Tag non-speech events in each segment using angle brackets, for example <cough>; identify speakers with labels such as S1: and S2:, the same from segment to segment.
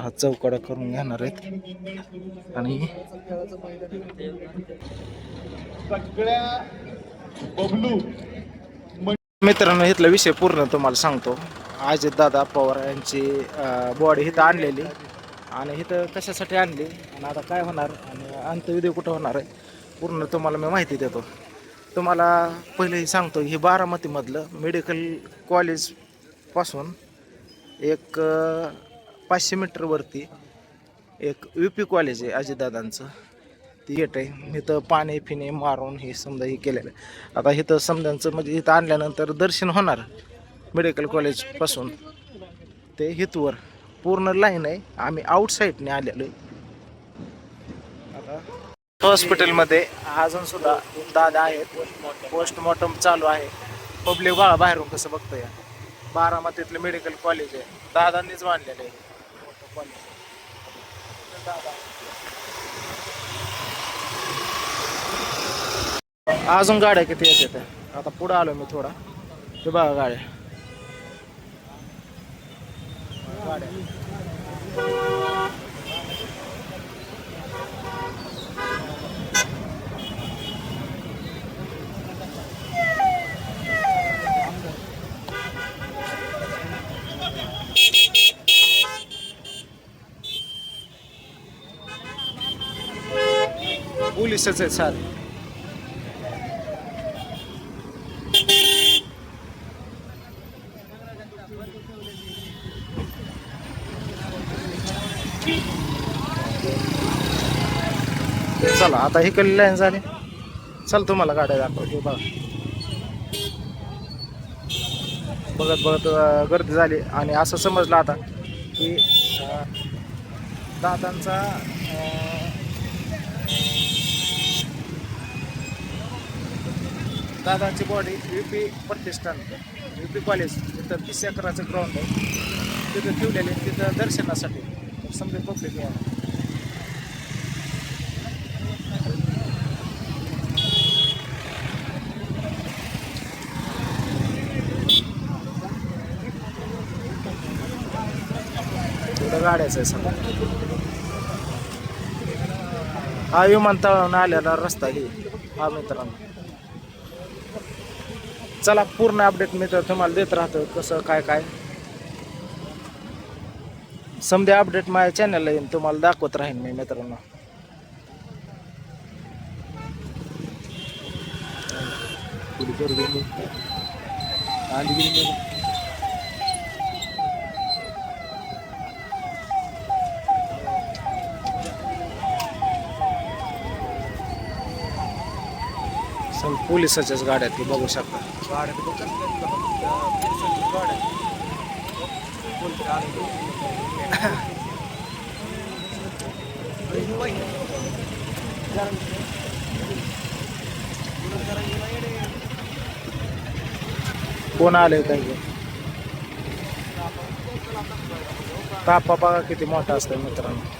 S1: हा चौकडा करून घेणार आहेत. आणि मित्रांनो इथला विषय पूर्ण तुम्हाला सांगतो. अजित दादा पवार यांची बॉडी इथं आणलेली आणि इथं कशासाठी आणली आणि आता काय होणार आणि अंत्यविधी कुठं होणार आहे पूर्ण तुम्हाला मी माहिती देतो. तुम्हाला पहिले हे सांगतो ही बारामतीमधलं मेडिकल कॉलेजपासून एक पाचशे मीटरवरती एक यू पी कॉलेज आहे अजितदादांचं ती गेट आहे. इथं पाणी फिणे मारून हे समजा हे केलेलं आहे. आता इथं समजांचं म्हणजे इथं आणल्यानंतर दर्शन होणार मेडिकल कॉलेजपासून ते हितवर पूर्ण लाईन आहे. आम्ही आउटसाईडने आलेलो आहे. आता हॉस्पिटलमध्ये अजून सुद्धा दादा आहेत. पोस्टमॉर्टम चालू आहे. पब्लिक बाळा बाहेरून कसं बघतं या बारामतीतलं मेडिकल कॉलेज आहे. दादांनीच बांधलेलं आहे. अजून गाड्या किती येत त्या आता पुढं आलो मी थोडा. ते बघा गाड्या गाड्या. पोलिसच आहेत सारे. चला आता ही कल्ली लाईन झाली? चल तुम्हाला गाड्या दाखवतो बघा. बघत बघत गर्दी झाली. आणि असं समजलं आता की दादांचा दादांची बॉडी यू पी प्रतिष्ठान यू पी कॉलेज तिथं तीस एकराचं ग्राउंड आहे. तिथं ठेवलेले तिथं दर्शनासाठी. समजा पब्लिक यावं तिथं गाड्याचं आहे सगळं हा विमानतळावरून आलेला रस्ता ही हा मित्रांनो. चला पूर्ण अपडेट मी तर तुम्हाला देत राहतो कसं काय काय. समजा अपडेट माझ्या चॅनलला येईन तुम्हाला दाखवत राहीन मी मित्रांनो. सम पोलिसाच्याच गाड्या आहेत बघू शकता. कोण आले काही तापा बघा किती मोठा असतं मित्रांनो.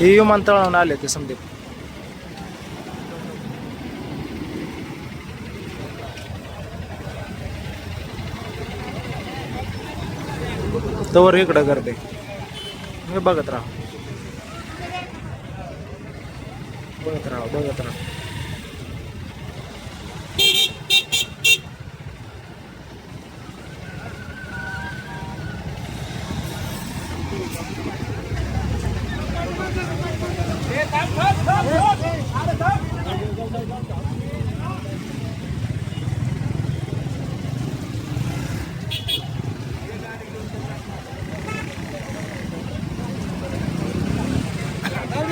S1: हे विमानतळावरून आले ते समजे तवर इकडं गर्दी. मी बघत राहा. बघत राहा बघत राहा.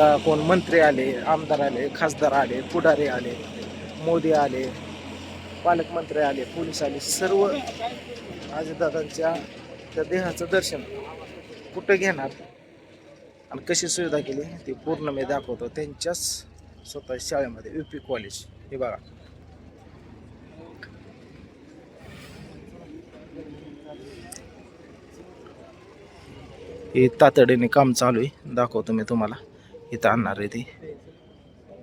S1: आता कोण मंत्री आले आमदार आले खासदार आले पुढारी आले मोदी आले पालकमंत्री आले पोलीस आले सर्व अजितदादांच्या त्या देहाचं दर्शन कुठं घेणार आणि कशी सुविधा केली ती पूर्ण मी दाखवतो. त्यांच्याच स्वतः शाळेमध्ये यू पी कॉलेज हे बघा. हे तातडीने काम चालू आहे. दाखवतो मी तुम्हाला. इथं आणणार आहे ते.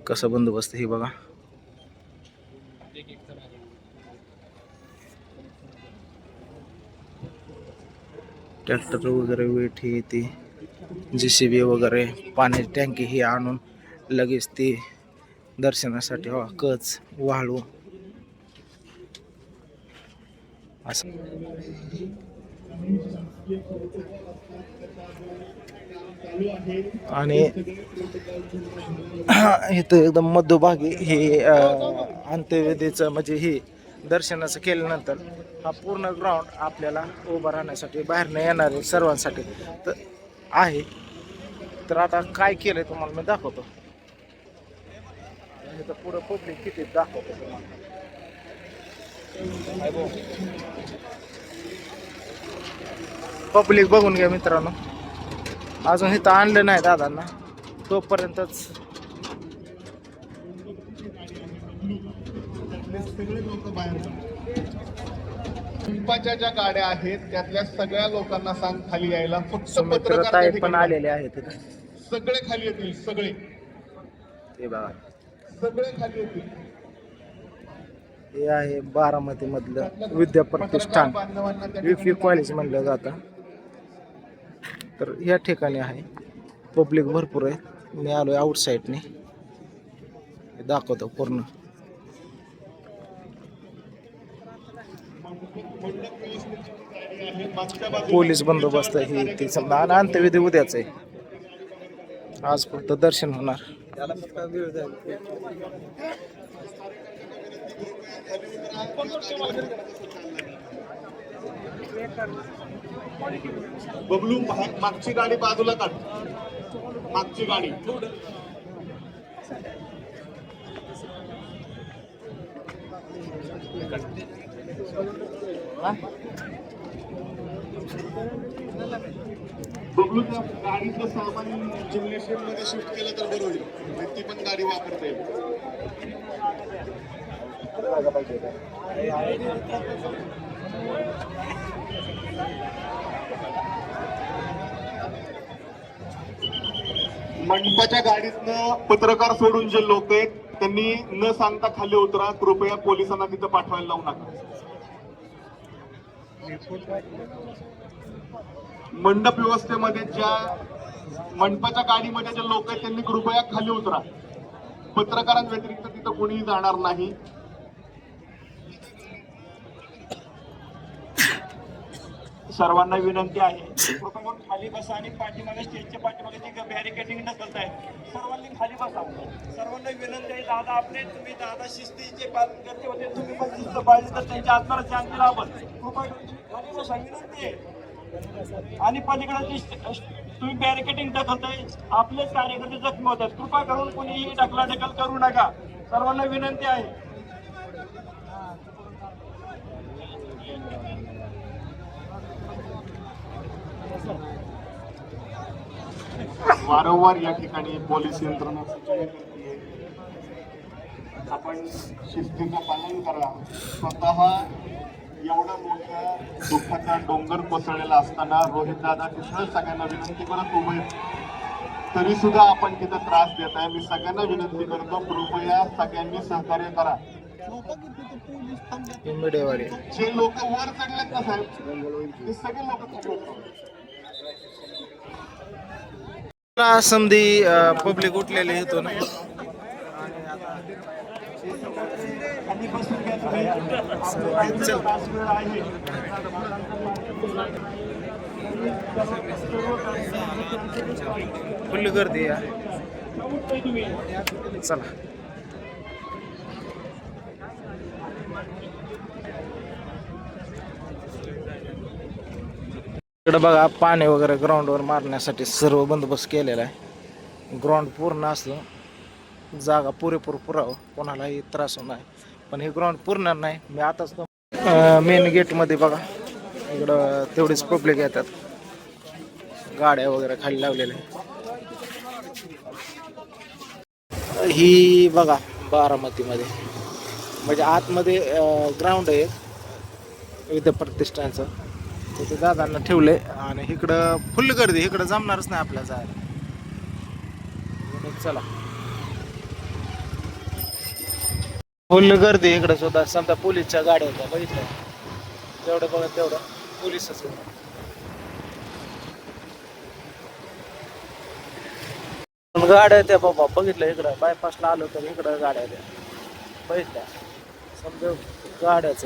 S1: कसं बंदोबस्त हे बघा. ट्रॅक्टर वगैरे वेट हे ते जे सी बी वगैरे पाण्याची टँकी ही आणून लगेच ते दर्शनासाठी हवा कच वाळू. असं. आणि <clears throat> इथं एकदम मध्यभागी हे अंत्यवेदीचं म्हणजे हे दर्शनाचं केल्यानंतर हा पूर्ण ग्राउंड आपल्याला उभं राहण्यासाठी बाहेरनं येणारे सर्वांसाठी तर आहे. तर आता काय केलं तुम्हाला मी दाखवतो. इथं पुढं पब्लिक किती दाखवतो तुम्हाला. पब्लिक बघून घ्या मित्रांनो. अजून इथं आणलं नाही दादांना. तोपर्यंतच.
S2: पिंपाच्या ज्या गाड्या आहेत त्यातल्या सगळ्या लोकांना सांग खाली यायला. फक्त
S1: सुमित्र
S2: पत्रकार त्या
S1: ताई पण आलेले आहेत इथं.
S2: सगळे खाली येतील सगळे.
S1: हे बघा.
S2: सगळे खाली येतील.
S1: हे आहे बारामती मधलं विद्या प्रतिष्ठान
S2: बांधवांना त्या
S1: कॉलेज म्हणलं जातं. तर या ठिकाणी आहे. पब्लिक भरपूर आहे. मी आलो आहे आउटसाईडने दाखवतो पूर्ण. पोलीस बंदोबस्त हे. ते समजा आणि अंत्यविधी उद्याच आहे. आज फक्त दर्शन होणार.
S2: बबलू मागची गाडी बाजूला काढ. मागची गाडी. बबलू गाडीतलं सामान जिम्नेशियममध्ये शिफ्ट केलं तर बरं होईल. ती पण गाडी वापरता. येईल मंडपाच्या गाडीतनं पत्रकार सोडून जे लोक आहेत त्यांनी न सांगता खाली उतरा कृपया पोलिसांना तिथं पाठवायला लावू नका. मंडप व्यवस्थेमध्ये ज्या मंडपाच्या गाडीमध्ये जे लोक आहेत त्यांनी कृपया खाली उतरा. पत्रकारांव्यतिरिक्त तिथं कोणीही जाणार नाही. सर्वांना विनंती आहे.
S3: कृपया खाली बसा आणि पाठीमागे स्टेजच्या पाठीमागे जी बॅरिकेडिंग ढकलत आहे सर्वांनी खाली बसा. सर्वांना विनंती आहे दादा आपले तुम्ही दादा शिस्तीचे पालन करते होते तुम्ही पण शिस्त पाहिजे तर त्यांच्या आत्माला शांती लाभल. कृपया करून खाली बसा विनंती आहे. आणि पलीकडे तुम्ही बॅरिकेडिंग ढकलताय आपलेच कार्यकर्ते जखमी होत आहेत कृपा करून कोणीही ढकला करू नका. सर्वांना विनंती आहे
S2: वारंवार या ठिकाणी पोलीस यंत्रणा सूचना करते आपण शिस्तीचं पालन करा स्वतः एवढा मोठा दुःखाचा डोंगर कोसळलेला असताना रोहित दादा तिथं सगळ्यांना विनंती करत उभे. तरी सुद्धा आपण तिथं त्रास देत आहे. मी सगळ्यांना विनंती करतो कृपया सगळ्यांनी सहकार्य करा. जे लोक वर चढलेत ना साहेब ते सगळे लोक
S1: समधी पब्लिक उठलेले येतो ना फुल्ली गर्दी चला. इकडं बघा पाणी वगैरे ग्राउंडवर मारण्यासाठी सर्व बंदोबस्त केलेला आहे. ग्राउंड पूर्ण असलं जागा पुरेपूर पुरावं कोणालाही त्रास होणार नाही. पण हे ग्राउंड पूर्ण नाही मी आताच मेन गेटमध्ये बघा इकडं तेवढीच पब्लिक येतात. गाड्या वगैरे खाली लावलेल्या ही बघा बारामतीमध्ये. म्हणजे आतमध्ये ग्राउंड आहे. विद्या प्रतिष्ठानचं. तिथे दादांना ठेवलंय आणि इकडं फुल गर्दी इकडं जमणारच नाही आपल्याला जायला. चला. फुल गर्दी इकडं सुद्धा समजा पोलीसच्या गाड्या होत्या बघितलं? जेवढं बघा तेवढं पोलीसच गाड्या त्या बाबा बघितलं इकडं? बायपासला आलो तर इकडं गाड्या त्या. बघितल्या समजा गाड्याच.